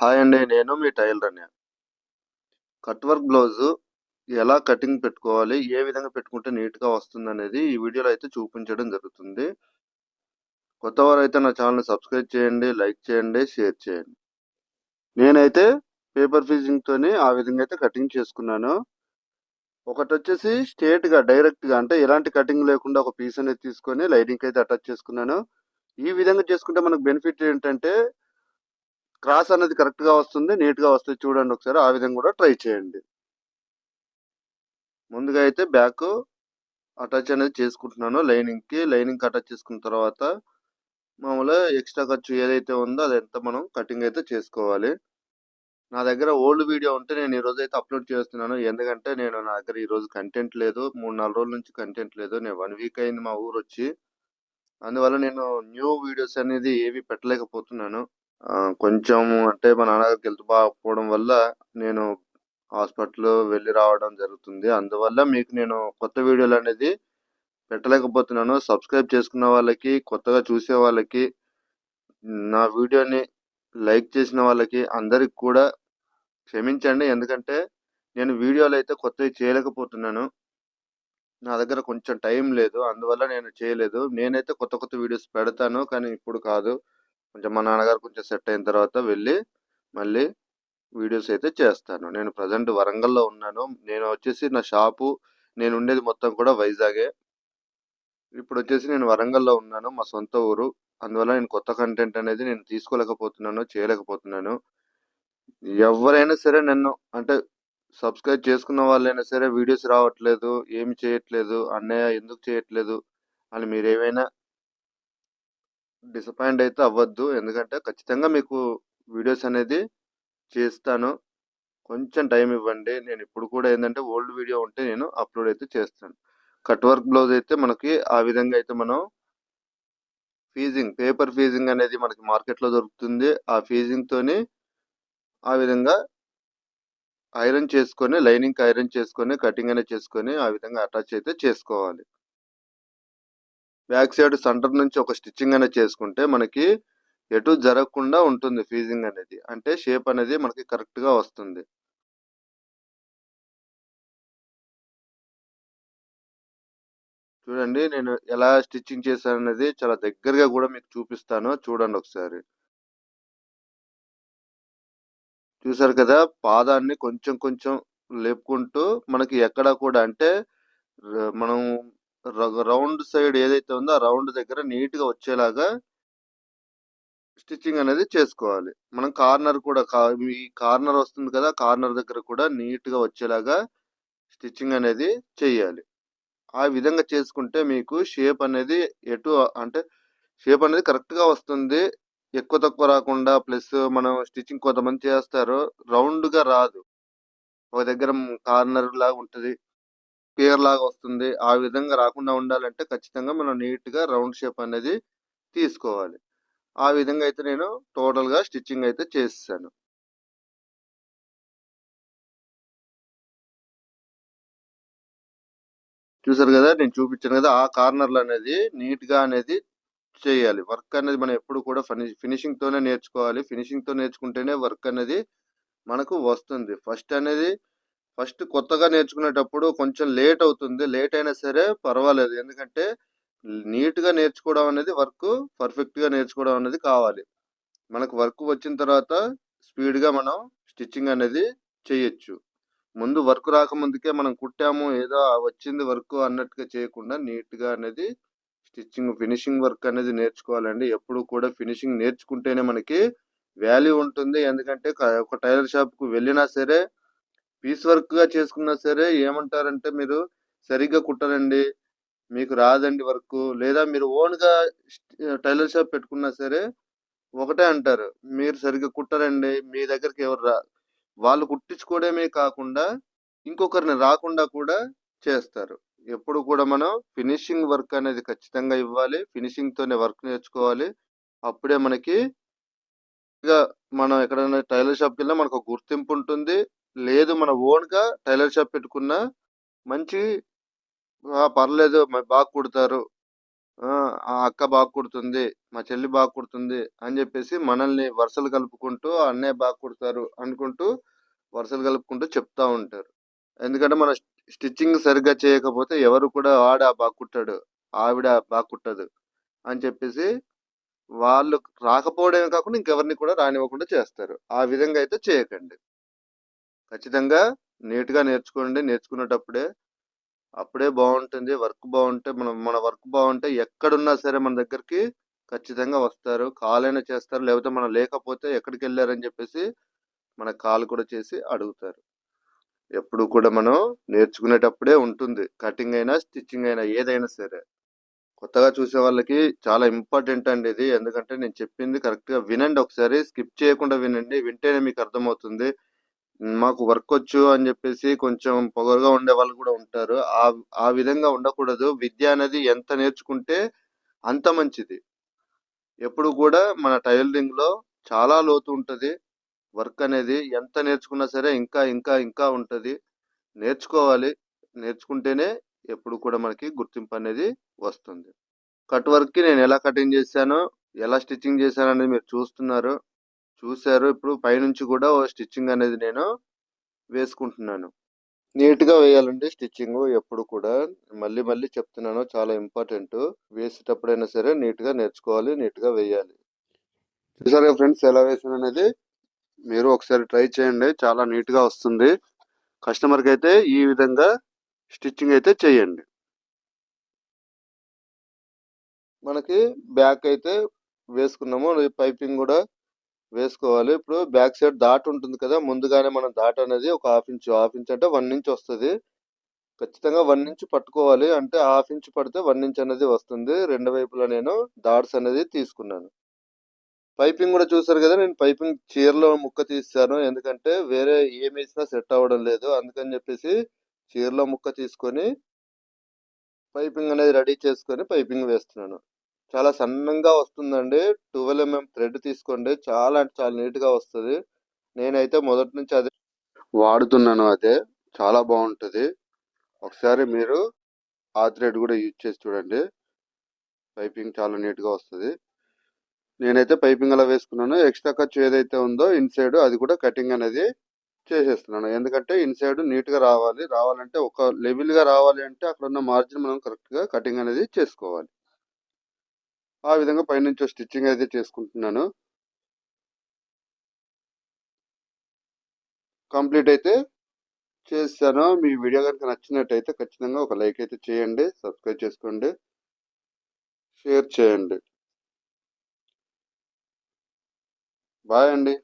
Hi అండి నేను మీ టైలర్ కట్ వర్క్ బ్లౌజు ఎలా కటింగ్ పెట్టుకోవాలి ఏ విధంగా పెట్టుకుంటే నీట్గా వస్తుంది అనేది ఈ వీడియోలో అయితే చూపించడం జరుగుతుంది. కొత్త వారు అయితే నా ఛానల్ని సబ్స్క్రైబ్ చేయండి లైక్ చేయండి షేర్ చేయండి. నేనైతే పేపర్ ఫీజింగ్తోని ఆ విధంగా అయితే కటింగ్ చేసుకున్నాను. ఒకటి వచ్చేసి స్ట్రేట్గా డైరెక్ట్గా అంటే ఎలాంటి కటింగ్ లేకుండా ఒక పీస్ అనేది తీసుకొని లైనింగ్ అయితే అటాచ్ చేసుకున్నాను. ఈ విధంగా చేసుకుంటే మనకు బెనిఫిట్ ఏంటంటే క్రాస్ అనేది కరెక్ట్గా వస్తుంది నీట్గా వస్తుంది చూడండి ఒకసారి ఆ విధంగా కూడా ట్రై చేయండి. ముందుగా అయితే బ్యాక్ అటాచ్ అనేది చేసుకుంటున్నాను లైనింగ్కి. లైనింగ్ అటాచ్ చేసుకున్న తర్వాత మామూలుగా ఎక్స్ట్రా ఖర్చు ఏదైతే ఉందో అదంతా మనం కటింగ్ అయితే చేసుకోవాలి. నా దగ్గర ఓల్డ్ వీడియో ఉంటే నేను ఈరోజు అయితే అప్లోడ్ చేస్తున్నాను. ఎందుకంటే నేను నా దగ్గర ఈ రోజు కంటెంట్ లేదు. మూడు నాలుగు రోజుల నుంచి కంటెంట్ లేదు. నేను వన్ వీక్ అయింది మా ఊరు వచ్చి. అందువల్ల నేను న్యూ వీడియోస్ అనేది ఏవి పెట్టలేకపోతున్నాను. కొంచెం అంటే మా నాన్నగారికి హెల్త్ బాగోకపోవడం వల్ల నేను హాస్పిటల్ వెళ్ళి రావడం జరుగుతుంది. అందువల్ల మీకు నేను కొత్త వీడియోలు అనేది పెట్టలేకపోతున్నాను. సబ్స్క్రైబ్ చేసుకున్న వాళ్ళకి కొత్తగా చూసే వాళ్ళకి నా వీడియోని లైక్ చేసిన వాళ్ళకి అందరికి కూడా క్షమించండి. ఎందుకంటే నేను వీడియోలు అయితే కొత్తవి చేయలేకపోతున్నాను. నా దగ్గర కొంచెం టైం లేదు. అందువల్ల నేను చేయలేదు. నేనైతే కొత్త కొత్త వీడియోస్ పెడతాను. కానీ ఇప్పుడు కాదు. కొంచెం మా నాన్నగారు కొంచెం సెట్ అయిన తర్వాత వెళ్ళి మళ్ళీ వీడియోస్ అయితే చేస్తాను. నేను ప్రజెంట్ వరంగల్లో ఉన్నాను. నేను వచ్చేసి నా షాపు నేను ఉండేది మొత్తం కూడా వైజాగే. ఇప్పుడు వచ్చేసి నేను వరంగల్లో ఉన్నాను. మా సొంత ఊరు. అందువల్ల నేను కొత్త కంటెంట్ అనేది నేను తీసుకోలేకపోతున్నాను చేయలేకపోతున్నాను. ఎవరైనా సరే నన్ను అంటే సబ్స్క్రైబ్ చేసుకున్న వాళ్ళైనా సరే వీడియోస్ రావట్లేదు ఏమి చేయట్లేదు అన్నయ్య ఎందుకు చేయట్లేదు అని మీరు ఏమైనా డిసప్పాయింట్ అయితే అవ్వద్దు. ఎందుకంటే ఖచ్చితంగా మీకు వీడియోస్ అనేది చేస్తాను. కొంచెం టైం ఇవ్వండి. నేను ఇప్పుడు కూడా ఏంటంటే ఓల్డ్ వీడియో ఉంటే నేను అప్లోడ్ అయితే చేస్తాను. కట్ వర్క్ బ్లౌజ్ అయితే మనకి ఆ విధంగా అయితే మనం ఫీజింగ్ పేపర్ ఫీజింగ్ అనేది మనకి మార్కెట్లో దొరుకుతుంది. ఆ ఫీజింగ్తోని ఆ విధంగా ఐరన్ చేసుకొని లైనింగ్ ఐరన్ చేసుకొని కటింగ్ అనేది చేసుకొని ఆ విధంగా అటాచ్ అయితే చేసుకోవాలి. బ్యాక్ సైడ్ సెంటర్ నుంచి ఒక స్టిచ్చింగ్ అనేది చేసుకుంటే మనకి ఎటు జరగకుండా ఉంటుంది ఫీజింగ్ అనేది. అంటే షేప్ అనేది మనకి కరెక్ట్గా వస్తుంది. చూడండి నేను ఎలా స్టిచ్చింగ్ చేశాను అనేది చాలా దగ్గరగా కూడా మీకు చూపిస్తాను. చూడండి ఒకసారి. చూసారు కదా పాదాన్ని కొంచెం కొంచెం లేపుకుంటూ మనకి ఎక్కడ కూడా అంటే మనం రౌండ్ సైడ్ ఏదైతే ఉందో ఆ రౌండ్ దగ్గర నీట్గా వచ్చేలాగా స్టిచ్చింగ్ అనేది చేసుకోవాలి. మనం కార్నర్ కూడా ఈ కార్నర్ వస్తుంది కదా కార్నర్ దగ్గర కూడా నీట్గా వచ్చేలాగా స్టిచ్చింగ్ అనేది చేయాలి. ఆ విధంగా చేసుకుంటే మీకు షేప్ అనేది ఎటు అంటే షేప్ అనేది కరెక్ట్గా వస్తుంది. ఎక్కువ తక్కువ రాకుండా ప్లస్ మనం స్టిచ్చింగ్ కొంతమంది చేస్తారు. రౌండ్గా రాదు. ఒక దగ్గర కార్నర్ లాగా ఉంటుంది. పేర్ లాగా వస్తుంది. ఆ విధంగా రాకుండా ఉండాలంటే ఖచ్చితంగా మనం నీట్గా రౌండ్ షేప్ అనేది తీసుకోవాలి. ఆ విధంగా అయితే నేను టోటల్గా స్టిచ్చింగ్ అయితే చేసాను చూసారు కదా నేను చూపించాను కదా ఆ కార్నర్లు అనేది నీట్గా అనేది చేయాలి. వర్క్ అనేది మనం ఎప్పుడు కూడా ఫినిషింగ్ ఫినిషింగ్తోనే నేర్చుకోవాలి. ఫినిషింగ్తో నేర్చుకుంటేనే వర్క్ అనేది మనకు వస్తుంది. ఫస్ట్ అనేది ఫస్ట్ కొత్తగా నేర్చుకునేటప్పుడు కొంచెం లేట్ అవుతుంది. లేట్ అయినా సరే పర్వాలేదు. ఎందుకంటే నీట్గా నేర్చుకోవడం అనేది వర్క్ పర్ఫెక్ట్గా నేర్చుకోవడం అనేది కావాలి. మనకు వర్క్ వచ్చిన తర్వాత స్పీడ్గా మనం స్టిచ్చింగ్ అనేది చేయొచ్చు. ముందు వర్క్ రాకముందుకే మనం కుట్టాము ఏదో వచ్చింది వర్క్ అన్నట్టుగా చేయకుండా నీట్గా అనేది స్టిచ్చింగ్ ఫినిషింగ్ వర్క్ అనేది నేర్చుకోవాలండి. ఎప్పుడు కూడా ఫినిషింగ్ నేర్చుకుంటేనే మనకి వాల్యూ ఉంటుంది. ఎందుకంటే ఒక టైలర్ షాప్కు వెళ్ళినా సరే పీస్ వర్క్గా చేసుకున్నా సరే ఏమంటారంటే మీరు సరిగ్గా కుట్టరండి మీకు రాదండి వర్క్. లేదా మీరు ఓన్గా టైలర్ షాప్ పెట్టుకున్నా సరే ఒకటే అంటారు మీరు సరిగ్గా కుట్టరండి మీ దగ్గరికి ఎవరు రా వాళ్ళు కుట్టించుకోవడమే కాకుండా ఇంకొకరిని రాకుండా కూడా చేస్తారు. ఎప్పుడు కూడా మనం ఫినిషింగ్ వర్క్ అనేది ఖచ్చితంగా ఇవ్వాలి ఫినిషింగ్తోనే వర్క్ నేర్చుకోవాలి. అప్పుడే మనకి ఇక మనం ఎక్కడైనా టైలర్ షాప్కి వెళ్ళినా మనకు గుర్తింపు ఉంటుంది లేదు మన ఓన్గా టైలర్ షాప్ పెట్టుకున్న మంచి పర్లేదు బాగా కుడతారు. ఆ అక్క బాగా కుడుతుంది మా చెల్లి బాగా కుడుతుంది అని చెప్పేసి మనల్ని వరుసలు కలుపుకుంటూ అన్నయ్య బాగా కుడతారు అనుకుంటూ వరుసలు కలుపుకుంటూ చెప్తా ఉంటారు. ఎందుకంటే మన స్టిచ్చింగ్ సరిగ్గా చేయకపోతే ఎవరు కూడా ఆడ బాగా కుట్టాడు ఆవిడ బాగా కుట్టదు అని చెప్పేసి వాళ్ళు రాకపోవడమే కాకుండా ఇంకెవరిని కూడా రానివ్వకుండా చేస్తారు. ఆ విధంగా అయితే చేయకండి. ఖచ్చితంగా నీట్గా నేర్చుకోండి. నేర్చుకునేటప్పుడే అప్పుడే బాగుంటుంది. వర్క్ బాగుంటే మనం మన వర్క్ బాగుంటే ఎక్కడున్నా సరే మన దగ్గరికి ఖచ్చితంగా వస్తారు. కాల్ అయినా చేస్తారు. లేకపోతే మనం లేకపోతే ఎక్కడికి వెళ్ళారని చెప్పేసి మన కాల్ కూడా చేసి అడుగుతారు. ఎప్పుడు కూడా మనం నేర్చుకునేటప్పుడే ఉంటుంది. కటింగ్ అయినా స్టిచ్చింగ్ అయినా ఏదైనా సరే. కొత్తగా చూసే వాళ్ళకి చాలా ఇంపార్టెంట్ అండి ఇది. ఎందుకంటే నేను చెప్పింది కరెక్ట్గా వినండి. ఒకసారి స్కిప్ చేయకుండా వినండి. వింటేనే మీకు అర్థమవుతుంది. మాకు వర్క్ వచ్చు అని చెప్పేసి కొంచెం పొగరుగా ఉండే వాళ్ళు కూడా ఉంటారు. ఆ ఆ విధంగా ఉండకూడదు. విద్య అనేది ఎంత నేర్చుకుంటే అంత మంచిది. ఎప్పుడు కూడా మన టైలరింగ్లో చాలా లోతు ఉంటుంది. వర్క్ అనేది ఎంత నేర్చుకున్నా సరే ఇంకా ఇంకా ఇంకా ఉంటుంది. నేర్చుకోవాలి. నేర్చుకుంటేనే ఎప్పుడు కూడా మనకి గుర్తింపు అనేది వస్తుంది. కట్ వర్క్కి నేను ఎలా కటింగ్ చేశానో ఎలా స్టిచ్చింగ్ చేశాను అనేది మీరు చూస్తున్నారు. చూశారు. ఇప్పుడు పైనుంచి కూడా ఓ స్టిచ్చింగ్ అనేది నేను వేసుకుంటున్నాను. నీట్గా వేయాలండి స్టిచ్చింగ్ ఎప్పుడు కూడా మళ్ళీ మళ్ళీ చెప్తున్నాను. చాలా ఇంపార్టెంట్. వేసేటప్పుడైనా సరే నీట్గా నేర్చుకోవాలి నీట్గా వేయాలి. చూసారుగా ఫ్రెండ్స్ ఎలా వేసాను అనేది? మీరు ఒకసారి ట్రై చేయండి. చాలా నీట్గా వస్తుంది. కస్టమర్కి అయితే ఈ విధంగా స్టిచ్చింగ్ అయితే చేయండి. మనకి బ్యాక్ అయితే వేసుకున్నాము. పైపింగ్ కూడా వేసుకోవాలి. ఇప్పుడు బ్యాక్ సైడ్ దాట్ ఉంటుంది కదా ముందుగానే మనం దాట్ అనేది ఒక హాఫ్ ఇంచ్ హాఫ్ ఇంచ్ అంటే వన్ ఇంచ్ వస్తుంది. ఖచ్చితంగా వన్ ఇంచ్ పట్టుకోవాలి అంటే హాఫ్ ఇంచ్ పడితే వన్ ఇంచ్ అనేది వస్తుంది. రెండు వైపులా నేను డాట్స్ అనేది తీసుకున్నాను. పైపింగ్ కూడా చూసారు కదా నేను పైపింగ్ చీరలో ముక్క తీస్తాను ఎందుకంటే వేరే ఏం వేసినా సెట్ అవ్వడం లేదు. అందుకని చెప్పేసి చీరలో ముక్క తీసుకొని పైపింగ్ అనేది రెడీ చేసుకొని పైపింగ్ వేస్తున్నాను. చాలా సన్నంగా వస్తుందండి. ట్వెల్వ్ ఎంఎం థ్రెడ్ తీసుకోండి. చాలా అంటే చాలా నీట్గా వస్తుంది. నేనైతే మొదటి నుంచి అదే వాడుతున్నాను అదే. చాలా బాగుంటుంది. ఒకసారి మీరు ఆ థ్రెడ్ కూడా యూజ్ చేసి చూడండి. పైపింగ్ చాలా నీట్గా వస్తుంది. నేనైతే పైపింగ్ అలా వేసుకున్నాను. ఎక్స్ట్రా ఖర్చు ఏదైతే ఉందో ఇన్సైడ్ అది కూడా కటింగ్ అనేది చేసేస్తున్నాను. ఎందుకంటే ఇన్సైడ్ నీట్గా రావాలి. రావాలంటే ఒక లెవెల్గా రావాలి అంటే అక్కడ ఉన్న మార్జిన్ మనం కరెక్ట్గా కటింగ్ అనేది చేసుకోవాలి. ఆ విధంగా పైనుంచి స్టిచ్చింగ్ అయితే చేసుకుంటున్నాను. కంప్లీట్ అయితే చేస్తాను మీ వీడియో కనుక నచ్చినట్టయితే ఖచ్చితంగా ఒక లైక్ అయితే చేయండి సబ్స్క్రైబ్ చేసుకోండి షేర్ చేయండి. బాయ్ అండి.